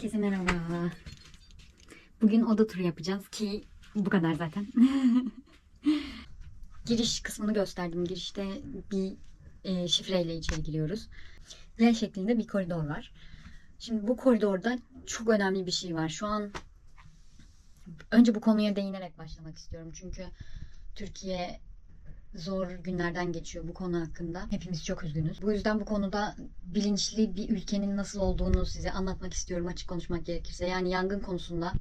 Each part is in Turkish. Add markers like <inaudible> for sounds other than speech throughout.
Herkese merhaba. Bugün oda turu yapacağız ki bu kadar zaten. <laughs> Giriş kısmını gösterdim. Girişte bir e, şifreyle içeri giriyoruz. L şeklinde bir koridor var. Şimdi bu koridorda çok önemli bir şey var. Şu an önce bu konuya değinerek başlamak istiyorum. Çünkü Türkiye zor günlerden geçiyor bu konu hakkında. Hepimiz çok üzgünüz. Bu yüzden bu konuda bilinçli bir ülkenin nasıl olduğunu size anlatmak istiyorum açık konuşmak gerekirse. Yani yangın konusunda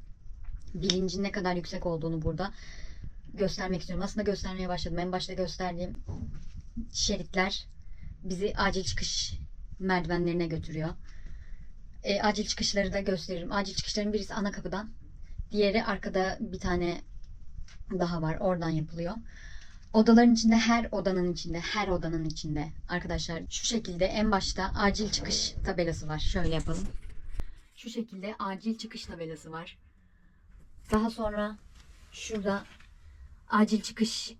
bilincin ne kadar yüksek olduğunu burada göstermek istiyorum. Aslında göstermeye başladım. En başta gösterdiğim şeritler bizi acil çıkış merdivenlerine götürüyor. E, acil çıkışları da gösteririm. Acil çıkışların birisi ana kapıdan. Diğeri arkada bir tane daha var. Oradan yapılıyor. Odaların içinde her odanın içinde her odanın içinde arkadaşlar şu şekilde en başta acil çıkış tabelası var. Şöyle yapalım. Şu şekilde acil çıkış tabelası var. Daha sonra şurada acil çıkış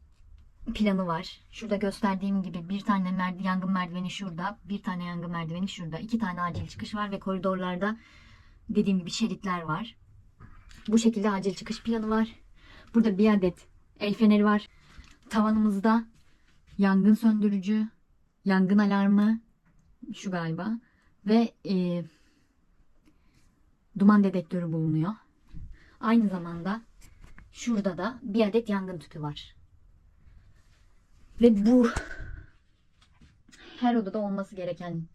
planı var. Şurada gösterdiğim gibi bir tane merdi, yangın merdiveni şurada, bir tane yangın merdiveni şurada. iki tane acil çıkış var ve koridorlarda dediğim gibi şeritler var. Bu şekilde acil çıkış planı var. Burada bir adet el feneri var. Tavanımızda yangın söndürücü, yangın alarmı, şu galiba ve e, duman dedektörü bulunuyor. Aynı zamanda şurada da bir adet yangın tüpü var. Ve bu her odada olması gereken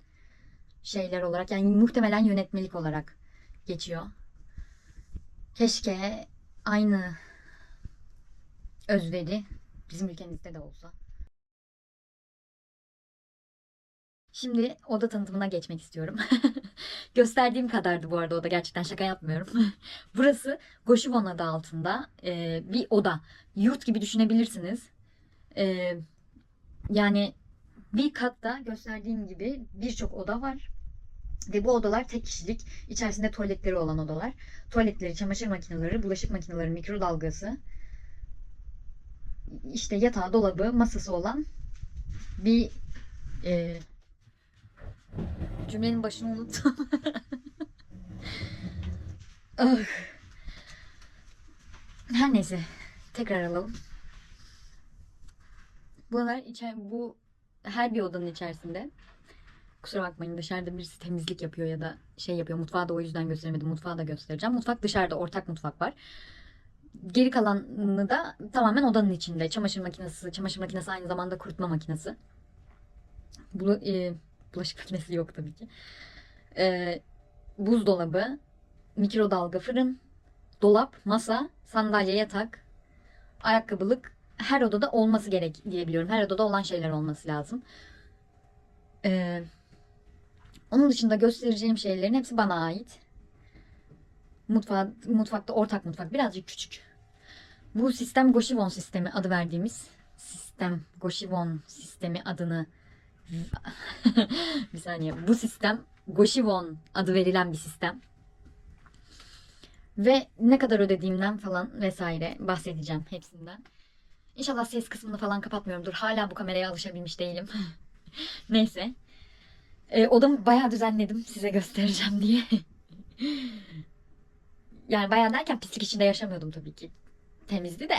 şeyler olarak yani muhtemelen yönetmelik olarak geçiyor. Keşke aynı özveri bizim ülkemizde de olsa. Şimdi oda tanıtımına geçmek istiyorum. <laughs> Gösterdiğim kadardı bu arada oda gerçekten şaka yapmıyorum. <laughs> Burası Goşivon adı altında e, bir oda. Yurt gibi düşünebilirsiniz. E, yani bir katta gösterdiğim gibi birçok oda var. Ve bu odalar tek kişilik. İçerisinde tuvaletleri olan odalar. Tuvaletleri, çamaşır makineleri, bulaşık makineleri, mikrodalgası, işte yatağı, dolabı, masası olan bir e, cümlenin başını unuttum. <laughs> Ah. Her neyse. Tekrar alalım. Buralar içer, bu her bir odanın içerisinde. Kusura bakmayın dışarıda birisi temizlik yapıyor ya da şey yapıyor. Mutfağı da o yüzden gösteremedim. Mutfağı da göstereceğim. Mutfak dışarıda ortak mutfak var. Geri kalanını da tamamen odanın içinde. Çamaşır makinesi, çamaşır makinesi aynı zamanda kurutma makinesi. Bu, e, bulaşık makinesi yok tabii ki. E, buzdolabı, mikrodalga, fırın, dolap, masa, sandalye, yatak, ayakkabılık her odada olması gerek diyebiliyorum. Her odada olan şeyler olması lazım. E, onun dışında göstereceğim şeylerin hepsi bana ait. Mutfağı, mutfakta ortak mutfak. Birazcık küçük. Bu sistem Goshivon sistemi adı verdiğimiz sistem Goshivon sistemi adını <laughs> bir saniye. Bu sistem Goshivon adı verilen bir sistem. Ve ne kadar ödediğimden falan vesaire bahsedeceğim hepsinden. İnşallah ses kısmını falan kapatmıyorumdur. Hala bu kameraya alışabilmiş değilim. <laughs> Neyse. E, odamı bayağı düzenledim size göstereceğim diye. <laughs> yani bayağı derken pislik içinde yaşamıyordum tabii ki. Temizdi de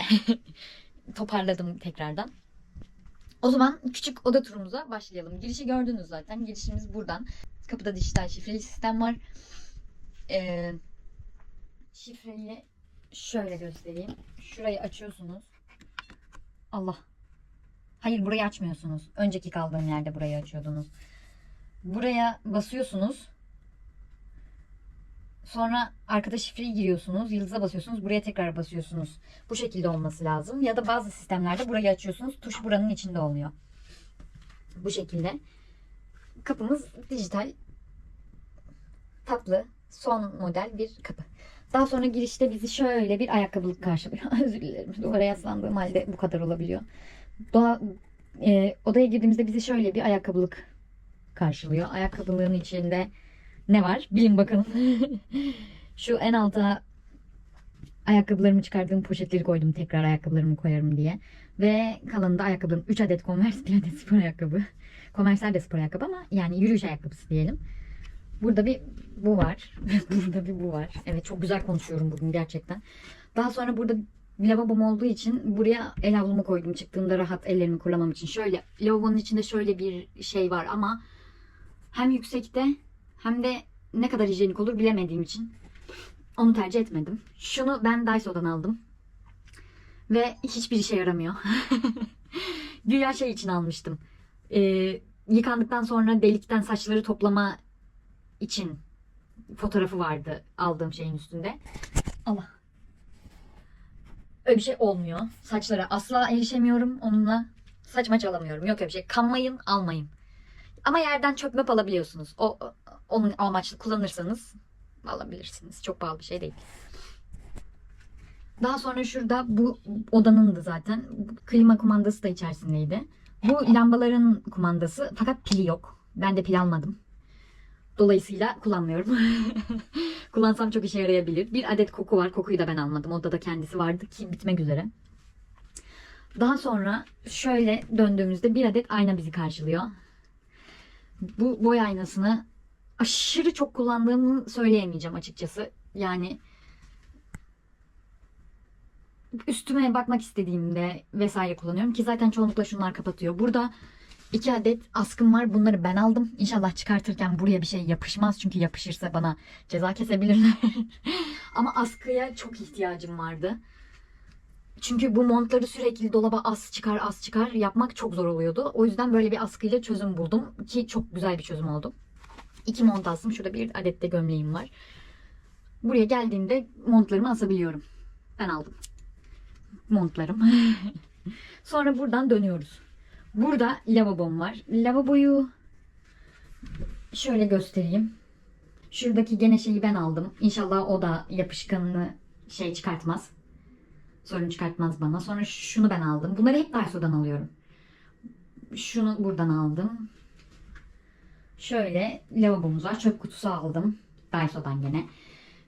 <laughs> toparladım tekrardan. O zaman küçük oda turumuza başlayalım. Girişi gördünüz zaten. Girişimiz buradan. Kapıda dijital şifreli sistem var. Ee, şifreyi şöyle göstereyim. Şurayı açıyorsunuz. Allah. Hayır burayı açmıyorsunuz. Önceki kaldığım yerde burayı açıyordunuz. Buraya basıyorsunuz. Sonra arkada şifreyi giriyorsunuz. Yıldıza basıyorsunuz. Buraya tekrar basıyorsunuz. Bu şekilde olması lazım. Ya da bazı sistemlerde burayı açıyorsunuz. Tuş buranın içinde oluyor. Bu şekilde. Kapımız dijital tatlı son model bir kapı. Daha sonra girişte bizi şöyle bir ayakkabılık karşılıyor. <laughs> Özür dilerim. Duvara yaslandığım halde bu kadar olabiliyor. Doğa, e, odaya girdiğimizde bizi şöyle bir ayakkabılık karşılıyor. Ayakkabılığın içinde ne var? Bilin bakalım. <laughs> Şu en alta ayakkabılarımı çıkardığım poşetleri koydum. Tekrar ayakkabılarımı koyarım diye. Ve kalanında ayakkabılarım 3 adet Converse, 1 adet <laughs> spor ayakkabı. Converse'ler de spor ayakkabı ama yani yürüyüş ayakkabısı diyelim. Burada bir bu var. <laughs> burada bir bu var. Evet çok güzel konuşuyorum bugün gerçekten. Daha sonra burada lavabom olduğu için buraya el havlumu koydum çıktığımda rahat ellerimi kurulamam için. Şöyle lavabonun içinde şöyle bir şey var ama hem yüksekte hem de ne kadar hijyenik olur bilemediğim için onu tercih etmedim. Şunu ben Daiso'dan aldım. Ve hiçbir işe yaramıyor. <laughs> Güya şey için almıştım. Ee, yıkandıktan sonra delikten saçları toplama için fotoğrafı vardı aldığım şeyin üstünde. Allah. Öyle bir şey olmuyor. Saçlara asla erişemiyorum onunla. Saç maç alamıyorum. Yok öyle bir şey. Kanmayın, almayın. Ama yerden çöp alabiliyorsunuz. O- onun amaçlı kullanırsanız alabilirsiniz. Çok pahalı bir şey değil. Daha sonra şurada bu odanındı zaten. Klima kumandası da içerisindeydi. Bu lambaların kumandası fakat pili yok. Ben de pil almadım. Dolayısıyla kullanmıyorum. <laughs> Kullansam çok işe yarayabilir. Bir adet koku var. Kokuyu da ben almadım. Odada kendisi vardı ki bitmek üzere. Daha sonra şöyle döndüğümüzde bir adet ayna bizi karşılıyor. Bu boy aynasını aşırı çok kullandığımı söyleyemeyeceğim açıkçası. Yani üstüme bakmak istediğimde vesaire kullanıyorum ki zaten çoğunlukla şunlar kapatıyor. Burada iki adet askım var. Bunları ben aldım. İnşallah çıkartırken buraya bir şey yapışmaz. Çünkü yapışırsa bana ceza kesebilirler. <laughs> Ama askıya çok ihtiyacım vardı. Çünkü bu montları sürekli dolaba az çıkar az çıkar yapmak çok zor oluyordu. O yüzden böyle bir askıyla çözüm buldum ki çok güzel bir çözüm oldu. İki mont astım. Şurada bir adet de gömleğim var. Buraya geldiğimde montlarımı asabiliyorum. Ben aldım. Montlarım. <laughs> Sonra buradan dönüyoruz. Burada lavabom var. Lavaboyu şöyle göstereyim. Şuradaki gene şeyi ben aldım. İnşallah o da yapışkanını şey çıkartmaz. Sorun çıkartmaz bana. Sonra şunu ben aldım. Bunları hep Daiso'dan alıyorum. Şunu buradan aldım. Şöyle lavabomuz var. Çöp kutusu aldım. Daiso'dan gene.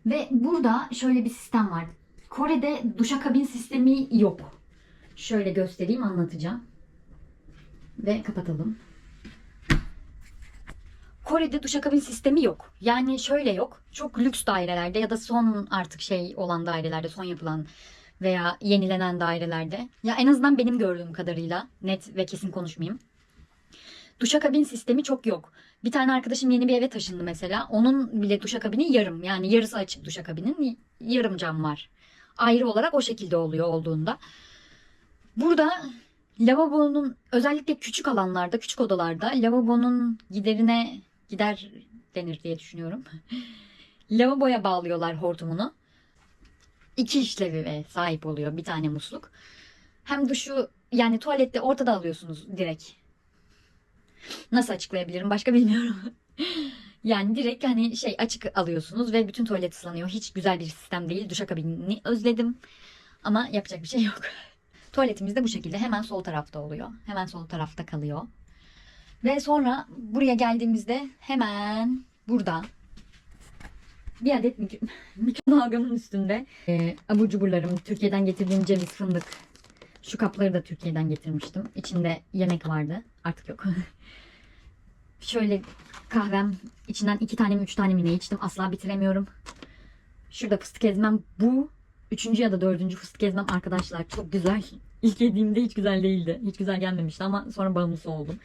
Ve burada şöyle bir sistem var. Kore'de duşakabin sistemi yok. Şöyle göstereyim anlatacağım. Ve kapatalım. Kore'de duşakabin sistemi yok. Yani şöyle yok. Çok lüks dairelerde ya da son artık şey olan dairelerde, son yapılan veya yenilenen dairelerde. Ya en azından benim gördüğüm kadarıyla net ve kesin konuşmayayım. Duşakabin sistemi çok yok. Bir tane arkadaşım yeni bir eve taşındı mesela. Onun bile duşakabini yarım. Yani yarısı açık duşakabinin yarım cam var. Ayrı olarak o şekilde oluyor olduğunda. Burada lavabonun özellikle küçük alanlarda, küçük odalarda lavabonun giderine gider denir diye düşünüyorum. <laughs> Lavaboya bağlıyorlar hortumunu. İki işlevi ve sahip oluyor bir tane musluk. Hem duşu yani tuvalette ortada alıyorsunuz direkt. Nasıl açıklayabilirim başka bilmiyorum. <laughs> yani direkt hani şey açık alıyorsunuz ve bütün tuvalet ıslanıyor. Hiç güzel bir sistem değil. Duşakabini özledim. Ama yapacak bir şey yok. <laughs> Tuvaletimiz de bu şekilde hemen sol tarafta oluyor. Hemen sol tarafta kalıyor. Ve sonra buraya geldiğimizde hemen burada bir adet mik- <laughs> mikrodalgamın üstünde e, abur cuburlarım, Türkiye'den getirdiğim ceviz fındık. Şu kapları da Türkiye'den getirmiştim. İçinde yemek vardı. Artık yok. Şöyle kahvem içinden iki tane mi üç tane mi ne içtim. Asla bitiremiyorum. Şurada fıstık ezmem bu. Üçüncü ya da dördüncü fıstık ezmem arkadaşlar. Çok güzel. İlk yediğimde hiç güzel değildi. Hiç güzel gelmemişti ama sonra bağımlısı oldum.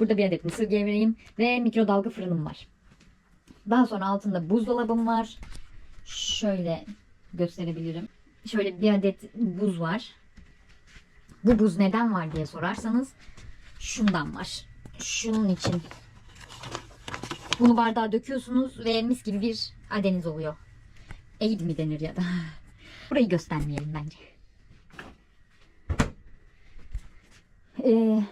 Burada bir adet mısır gevreğim ve mikrodalga fırınım var. Daha sonra altında buzdolabım var. Şöyle gösterebilirim. Şöyle bir adet buz var. Bu buz neden var diye sorarsanız şundan var. Şunun için. Bunu bardağa döküyorsunuz ve mis gibi bir adeniz oluyor. Aid mi denir ya da. <laughs> Burayı göstermeyelim bence. Ee,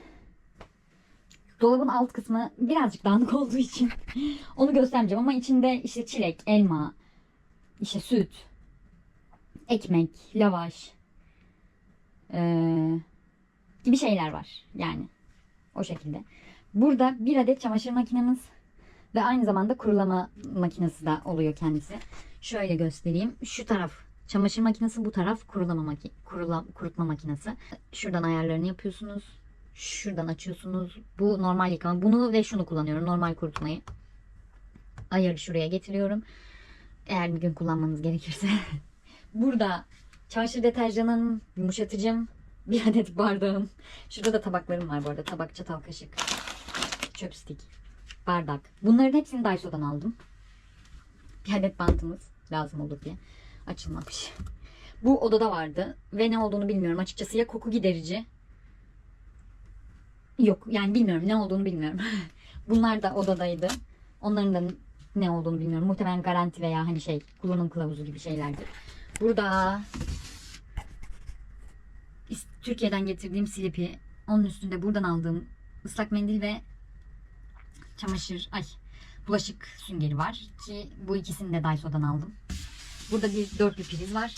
dolabın alt kısmı birazcık dağınık olduğu için <laughs> onu göstermeyeceğim ama içinde işte çilek, elma, işte süt, ekmek, lavaş ee, gibi şeyler var yani o şekilde. Burada bir adet çamaşır makinemiz ve aynı zamanda kurulama makinesi de oluyor kendisi. Şöyle göstereyim. Şu taraf çamaşır makinesi, bu taraf kurulama maki kurula, kurutma makinesi. Şuradan ayarlarını yapıyorsunuz. Şuradan açıyorsunuz. Bu normal yıkama. Bunu ve şunu kullanıyorum. Normal kurutmayı. ayarı şuraya getiriyorum. Eğer bir gün kullanmanız gerekirse. <laughs> Burada çamaşır deterjanım, yumuşatıcım, <laughs> bir adet bardağım. Şurada da tabaklarım var bu arada. Tabak, çatal, kaşık, chopstick, bardak. Bunların hepsini Daiso'dan aldım. Bir adet bantımız lazım olur diye. Açılmamış. Bu odada vardı ve ne olduğunu bilmiyorum açıkçası ya koku giderici yok yani bilmiyorum ne olduğunu bilmiyorum. <laughs> Bunlar da odadaydı. Onların da ne olduğunu bilmiyorum. Muhtemelen garanti veya hani şey kullanım kılavuzu gibi şeylerdir. Burada Türkiye'den getirdiğim silipi onun üstünde buradan aldığım ıslak mendil ve çamaşır ay bulaşık süngeri var ki bu ikisini de Daiso'dan aldım. Burada bir dörtlü priz var.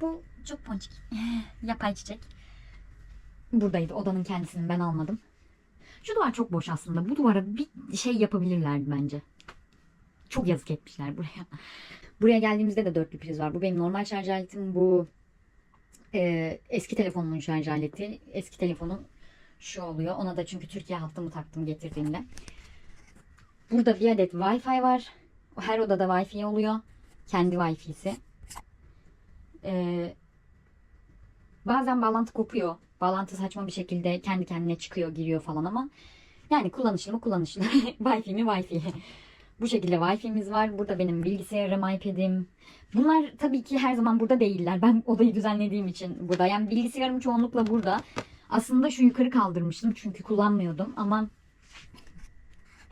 Bu çok ponçik. <laughs> Yapay çiçek. Buradaydı. Odanın kendisini ben almadım. Şu duvar çok boş aslında. Bu duvara bir şey yapabilirlerdi bence. Çok yazık etmişler buraya. Buraya geldiğimizde de dörtlü priz var. Bu benim normal şarj aletim. Bu e, eski telefonumun şarj aleti. Eski telefonum şu oluyor. Ona da çünkü Türkiye hattımı taktım getirdiğimde. Burada bir adet Wi-Fi var. Her odada Wi-Fi oluyor. Kendi Wi-Fi'si. Ee, bazen bağlantı kopuyor. Bağlantı saçma bir şekilde kendi kendine çıkıyor, giriyor falan ama yani kullanışlı mı kullanışlı. <laughs> Wi-Fi mi Wi-Fi. Bu şekilde Wi-Fi'miz var. Burada benim bilgisayarım, iPad'im. Bunlar tabii ki her zaman burada değiller. Ben odayı düzenlediğim için burada. Yani bilgisayarım çoğunlukla burada. Aslında şu yukarı kaldırmıştım çünkü kullanmıyordum ama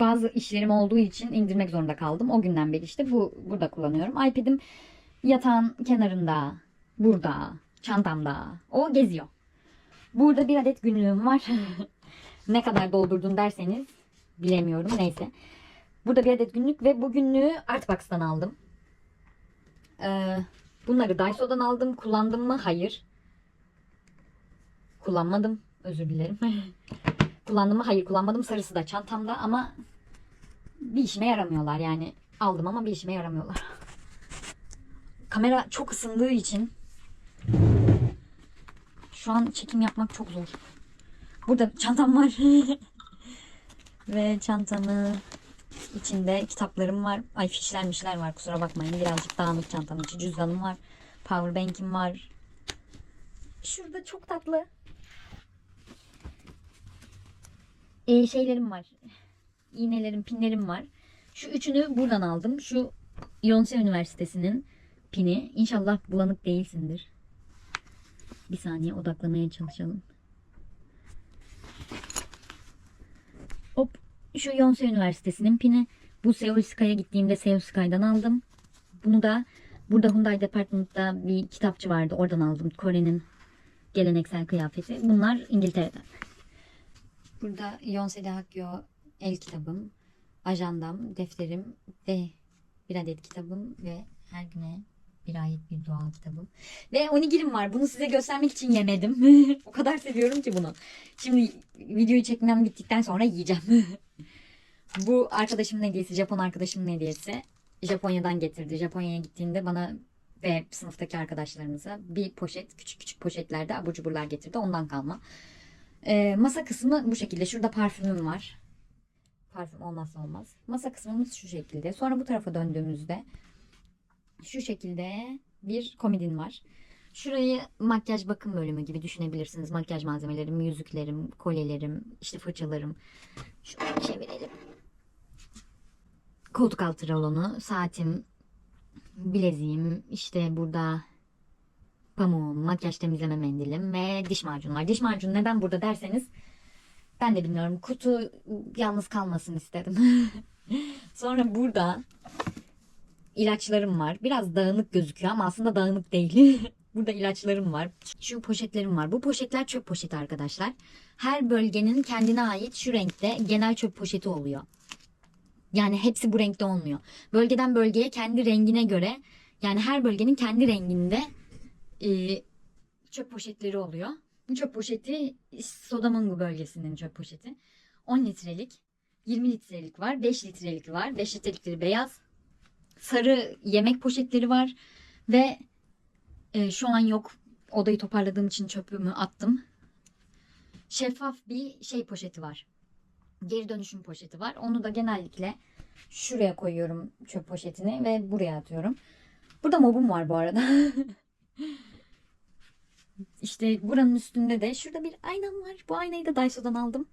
bazı işlerim olduğu için indirmek zorunda kaldım. O günden beri işte bu burada kullanıyorum. iPad'im yatağın kenarında, burada, çantamda. O geziyor. Burada bir adet günlüğüm var. <laughs> ne kadar doldurdun derseniz bilemiyorum. Neyse. Burada bir adet günlük ve bu günlüğü Artbox'tan aldım. Ee, bunları Daiso'dan aldım. Kullandım mı? Hayır. Kullanmadım. Özür dilerim. <laughs> kullandım mı? Hayır kullanmadım. Sarısı da çantamda ama bir işime yaramıyorlar yani. Aldım ama bir işime yaramıyorlar. Kamera çok ısındığı için şu an çekim yapmak çok zor. Burada çantam var. <laughs> Ve çantamı içinde kitaplarım var. Ay fişlermişler var kusura bakmayın. Birazcık dağınık çantanın içi. Cüzdanım var. Powerbank'im var. Şurada çok tatlı. Ee, şeylerim var. İğnelerim, pinlerim var. Şu üçünü buradan aldım. Şu Yonsei Üniversitesi'nin pini. İnşallah bulanık değilsindir. Bir saniye odaklamaya çalışalım. Şu Yonsei Üniversitesi'nin pini. Bu Seoul Sky'a gittiğimde Seoul Sky'dan aldım. Bunu da burada Hyundai Department'ta bir kitapçı vardı. Oradan aldım. Kore'nin geleneksel kıyafeti. Bunlar İngiltere'den. Burada Yonsei'de Hakyo el kitabım, ajandam, defterim ve bir adet kitabım ve her güne bir ayet bir dua kitabım. Ve onigirim var. Bunu size göstermek için yemedim. <laughs> o kadar seviyorum ki bunu. Şimdi videoyu çekmem bittikten sonra yiyeceğim. <laughs> Bu arkadaşımın hediyesi, Japon arkadaşımın hediyesi. Japonya'dan getirdi. Japonya'ya gittiğinde bana ve sınıftaki arkadaşlarımıza bir poşet, küçük küçük poşetlerde abur cuburlar getirdi. Ondan kalma. Ee, masa kısmı bu şekilde. Şurada parfümüm var. Parfüm olmazsa olmaz. Masa kısmımız şu şekilde. Sonra bu tarafa döndüğümüzde şu şekilde bir komodin var. Şurayı makyaj bakım bölümü gibi düşünebilirsiniz. Makyaj malzemelerim, yüzüklerim, kolyelerim, işte fırçalarım. Şöyle çevirelim. Koltuk altı rolonu, saatim, bileziğim, işte burada pamuğum, makyaj temizleme mendilim ve diş macunu var. Diş macunu neden burada derseniz ben de bilmiyorum. Kutu yalnız kalmasın istedim. <laughs> Sonra burada ilaçlarım var. Biraz dağınık gözüküyor ama aslında dağınık değil. <laughs> Burada ilaçlarım var. Şu poşetlerim var. Bu poşetler çöp poşeti arkadaşlar. Her bölgenin kendine ait şu renkte genel çöp poşeti oluyor. Yani hepsi bu renkte olmuyor. Bölgeden bölgeye kendi rengine göre yani her bölgenin kendi renginde e, çöp poşetleri oluyor. Bu çöp poşeti Sodamungu bölgesinin çöp poşeti. 10 litrelik, 20 litrelik var, 5 litrelik var. 5 litrelikleri beyaz. Sarı yemek poşetleri var ve e, şu an yok. Odayı toparladığım için çöpümü attım. Şeffaf bir şey poşeti var. Geri dönüşüm poşeti var. Onu da genellikle şuraya koyuyorum çöp poşetini ve buraya atıyorum. Burada mobum var bu arada. <laughs> işte buranın üstünde de şurada bir aynam var. Bu aynayı da Daiso'dan aldım.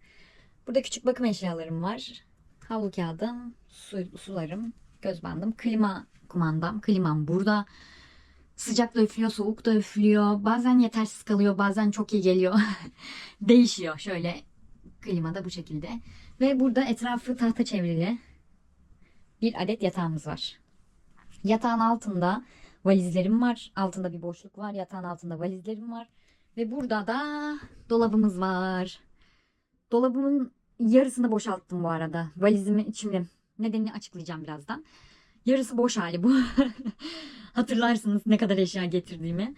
Burada küçük bakım eşyalarım var. Havlu kağıdım, su, sularım, göz bandım, klima kumandam. Klimam burada. Sıcak da üflüyor, soğuk da üflüyor. Bazen yetersiz kalıyor, bazen çok iyi geliyor. <laughs> Değişiyor şöyle klimada bu şekilde. Ve burada etrafı tahta çevrili bir adet yatağımız var. Yatağın altında valizlerim var. Altında bir boşluk var. Yatağın altında valizlerim var. Ve burada da dolabımız var. Dolabımın yarısını boşalttım bu arada. Valizimi şimdi nedenini açıklayacağım birazdan. Yarısı boş hali bu. <laughs> Hatırlarsınız ne kadar eşya getirdiğimi.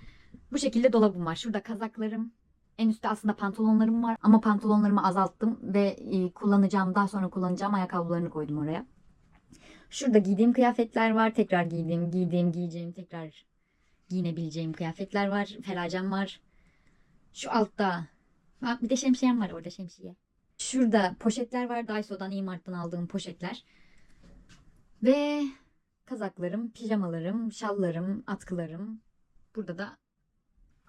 Bu şekilde dolabım var. Şurada kazaklarım. En üstte aslında pantolonlarım var. Ama pantolonlarımı azalttım ve e, kullanacağım, daha sonra kullanacağım ayakkabılarını koydum oraya. Şurada giydiğim kıyafetler var. Tekrar giydiğim, giydiğim, giyeceğim, tekrar giyinebileceğim kıyafetler var. Felacem var. Şu altta. Ha, bir de şemsiyem var orada şemsiye. Şurada poşetler var. Daiso'dan, E-Mart'tan aldığım poşetler. Ve kazaklarım, pijamalarım, şallarım, atkılarım. Burada da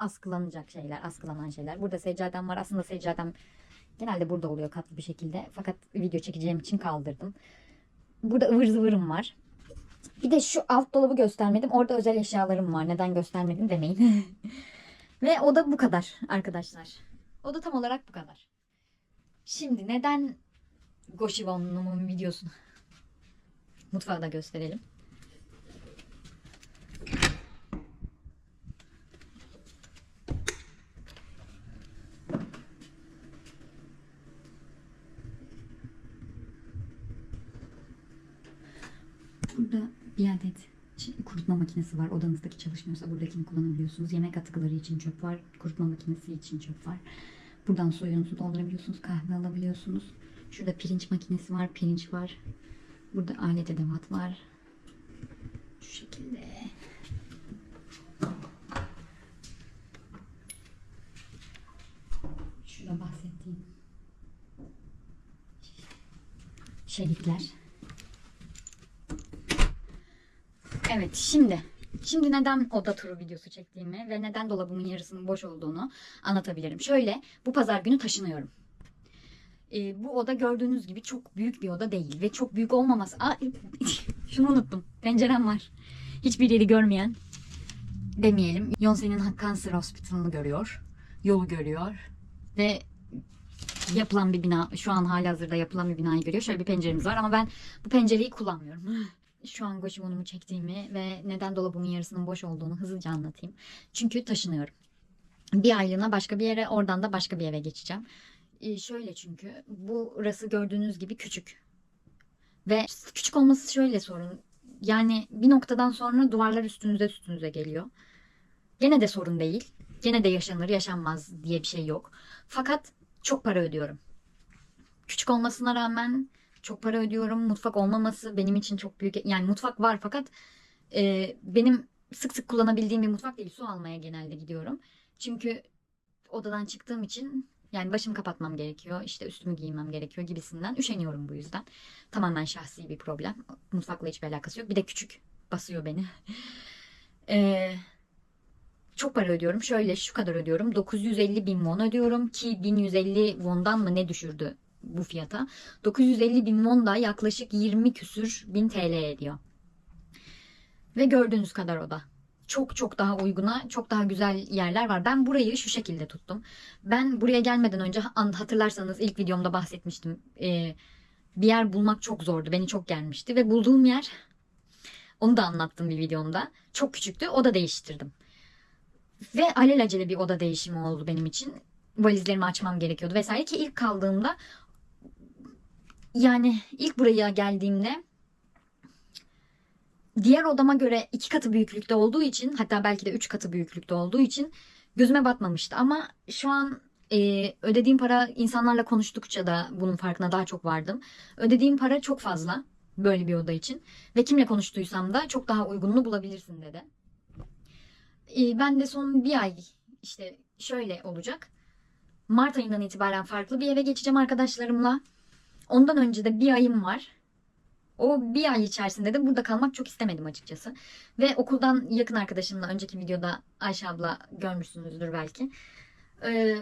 askılanacak şeyler, askılanan şeyler. Burada seccadem var. Aslında seccadem genelde burada oluyor katlı bir şekilde. Fakat video çekeceğim için kaldırdım. Burada ıvır zıvırım var. Bir de şu alt dolabı göstermedim. Orada özel eşyalarım var. Neden göstermedim demeyin. <laughs> Ve o da bu kadar arkadaşlar. O da tam olarak bu kadar. Şimdi neden Goshibon'umun videosunu mutfağı da gösterelim. Burada bir adet ç- kurutma makinesi var. Odanızdaki çalışmıyorsa buradakini kullanabiliyorsunuz. Yemek atıkları için çöp var. Kurutma makinesi için çöp var. Buradan suyunuzu doldurabiliyorsunuz. Kahve alabiliyorsunuz. Şurada pirinç makinesi var. Pirinç var. Burada alet edevat var. Şu şekilde. Şurada bahsettiğim şeritler. Evet şimdi şimdi neden oda turu videosu çektiğimi ve neden dolabımın yarısının boş olduğunu anlatabilirim. Şöyle bu pazar günü taşınıyorum. Ee, bu oda gördüğünüz gibi çok büyük bir oda değil ve çok büyük olmaması. Aa, <laughs> şunu unuttum. Pencerem var. Hiçbir yeri görmeyen demeyelim. Yonsen'in Cancer Hospital'ını görüyor. Yolu görüyor ve yapılan bir bina şu an halihazırda yapılan bir binayı görüyor. Şöyle bir penceremiz var ama ben bu pencereyi kullanmıyorum. Şu an goşibonumu çektiğimi ve neden dolabımın yarısının boş olduğunu hızlıca anlatayım. Çünkü taşınıyorum. Bir aylığına başka bir yere oradan da başka bir eve geçeceğim. Ee, şöyle çünkü burası gördüğünüz gibi küçük. Ve küçük olması şöyle sorun. Yani bir noktadan sonra duvarlar üstünüze üstünüze geliyor. Gene de sorun değil. Gene de yaşanır yaşanmaz diye bir şey yok. Fakat çok para ödüyorum. Küçük olmasına rağmen çok para ödüyorum. Mutfak olmaması benim için çok büyük. Yani mutfak var fakat e, benim sık sık kullanabildiğim bir mutfak değil. Su almaya genelde gidiyorum. Çünkü odadan çıktığım için yani başımı kapatmam gerekiyor. işte üstümü giymem gerekiyor gibisinden. Üşeniyorum bu yüzden. Tamamen şahsi bir problem. Mutfakla hiçbir alakası yok. Bir de küçük basıyor beni. Eee <laughs> çok para ödüyorum. Şöyle şu kadar ödüyorum. 950 bin won ödüyorum ki 1150 won'dan mı ne düşürdü bu fiyata. 950 bin won da yaklaşık 20 küsür bin TL ediyor. Ve gördüğünüz kadar o da. Çok çok daha uyguna, çok daha güzel yerler var. Ben burayı şu şekilde tuttum. Ben buraya gelmeden önce an- hatırlarsanız ilk videomda bahsetmiştim. Ee, bir yer bulmak çok zordu. Beni çok gelmişti ve bulduğum yer onu da anlattım bir videomda. Çok küçüktü. Oda değiştirdim. Ve alelacele bir oda değişimi oldu benim için. Valizlerimi açmam gerekiyordu vesaire ki ilk kaldığımda yani ilk buraya geldiğimde diğer odama göre iki katı büyüklükte olduğu için hatta belki de üç katı büyüklükte olduğu için gözüme batmamıştı. Ama şu an e, ödediğim para insanlarla konuştukça da bunun farkına daha çok vardım. Ödediğim para çok fazla böyle bir oda için ve kimle konuştuysam da çok daha uygununu bulabilirsin dedi. E, ben de son bir ay işte şöyle olacak. Mart ayından itibaren farklı bir eve geçeceğim arkadaşlarımla. Ondan önce de bir ayım var. O bir ay içerisinde de burada kalmak çok istemedim açıkçası. Ve okuldan yakın arkadaşımla önceki videoda Ayşe abla görmüşsünüzdür belki. Ee,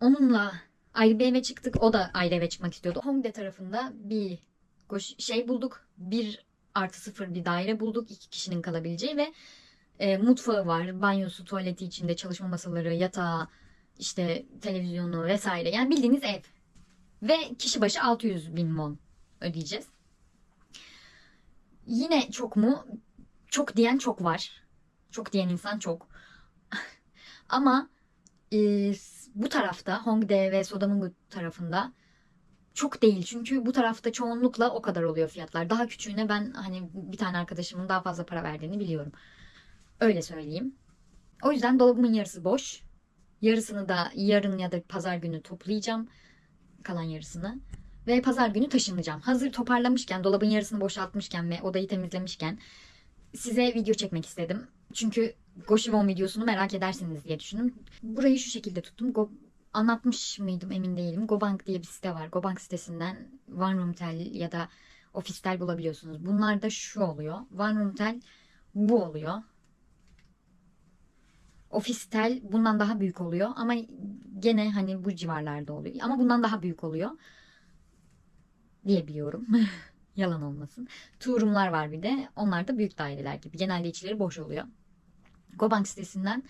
onunla ayrı bir eve çıktık. O da ayrı eve çıkmak istiyordu. Hongdae tarafında bir şey bulduk. Bir artı sıfır bir daire bulduk. iki kişinin kalabileceği ve e, mutfağı var. Banyosu, tuvaleti içinde çalışma masaları, yatağı, işte televizyonu vesaire. Yani bildiğiniz ev. Ve kişi başı 600 bin won ödeyeceğiz. Yine çok mu? Çok diyen çok var. Çok diyen insan çok. <laughs> Ama e, bu tarafta Hongdae ve Sodamungu tarafında çok değil. Çünkü bu tarafta çoğunlukla o kadar oluyor fiyatlar. Daha küçüğüne ben hani bir tane arkadaşımın daha fazla para verdiğini biliyorum. Öyle söyleyeyim. O yüzden dolabımın yarısı boş. Yarısını da yarın ya da pazar günü toplayacağım. Kalan yarısını. Ve pazar günü taşınacağım. Hazır toparlamışken, dolabın yarısını boşaltmışken ve odayı temizlemişken size video çekmek istedim. Çünkü Goshivon videosunu merak edersiniz diye düşündüm. Burayı şu şekilde tuttum. Go anlatmış mıydım emin değilim. Gobank diye bir site var. Gobank sitesinden One Room Tel ya da Ofistel bulabiliyorsunuz. Bunlar da şu oluyor. One Room Tel bu oluyor. Ofistel bundan daha büyük oluyor ama gene hani bu civarlarda oluyor. Ama bundan daha büyük oluyor diyebiliyorum. <laughs> Yalan olmasın. Turumlar var bir de. Onlar da büyük daireler gibi. Genelde içleri boş oluyor. Gobank sitesinden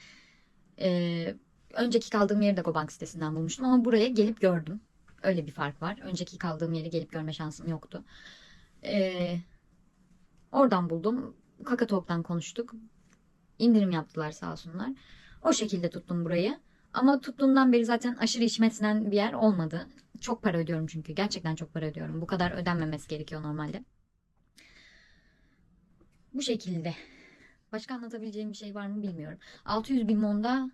e, önceki kaldığım yeri de Gobank sitesinden bulmuştum ama buraya gelip gördüm. Öyle bir fark var. Önceki kaldığım yeri gelip görme şansım yoktu. E, oradan buldum. Kakatok'tan konuştuk. İndirim yaptılar sağ olsunlar. O şekilde tuttum burayı. Ama tuttuğumdan beri zaten aşırı içime bir yer olmadı. Çok para ödüyorum çünkü. Gerçekten çok para ödüyorum. Bu kadar ödenmemesi gerekiyor normalde. Bu şekilde. Başka anlatabileceğim bir şey var mı bilmiyorum. 600 bin monda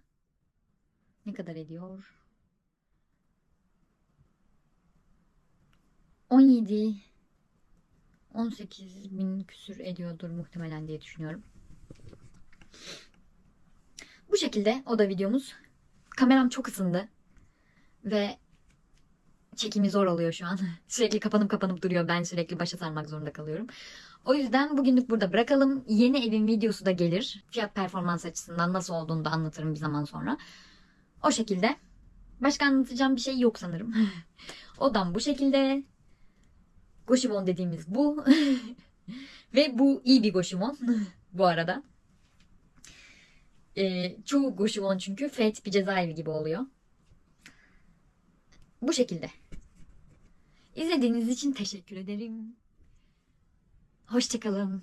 ne kadar ediyor? 17 18 bin küsür ediyordur muhtemelen diye düşünüyorum. Bu şekilde o da videomuz. Kameram çok ısındı. Ve çekimi zor oluyor şu an. <laughs> Sürekli kapanıp kapanıp duruyor. Ben sürekli başa sarmak zorunda kalıyorum. O yüzden bugünlük burada bırakalım. Yeni evin videosu da gelir. Fiyat performans açısından nasıl olduğunu da anlatırım bir zaman sonra. O şekilde. Başka anlatacağım bir şey yok sanırım. <laughs> Odam bu şekilde. Goshimon dediğimiz bu. <laughs> Ve bu iyi bir Goshimon bu arada. Ee, çoğu Goshimon çünkü fet bir cezaevi gibi oluyor. Bu şekilde. İzlediğiniz için teşekkür ederim. Hoşçakalın.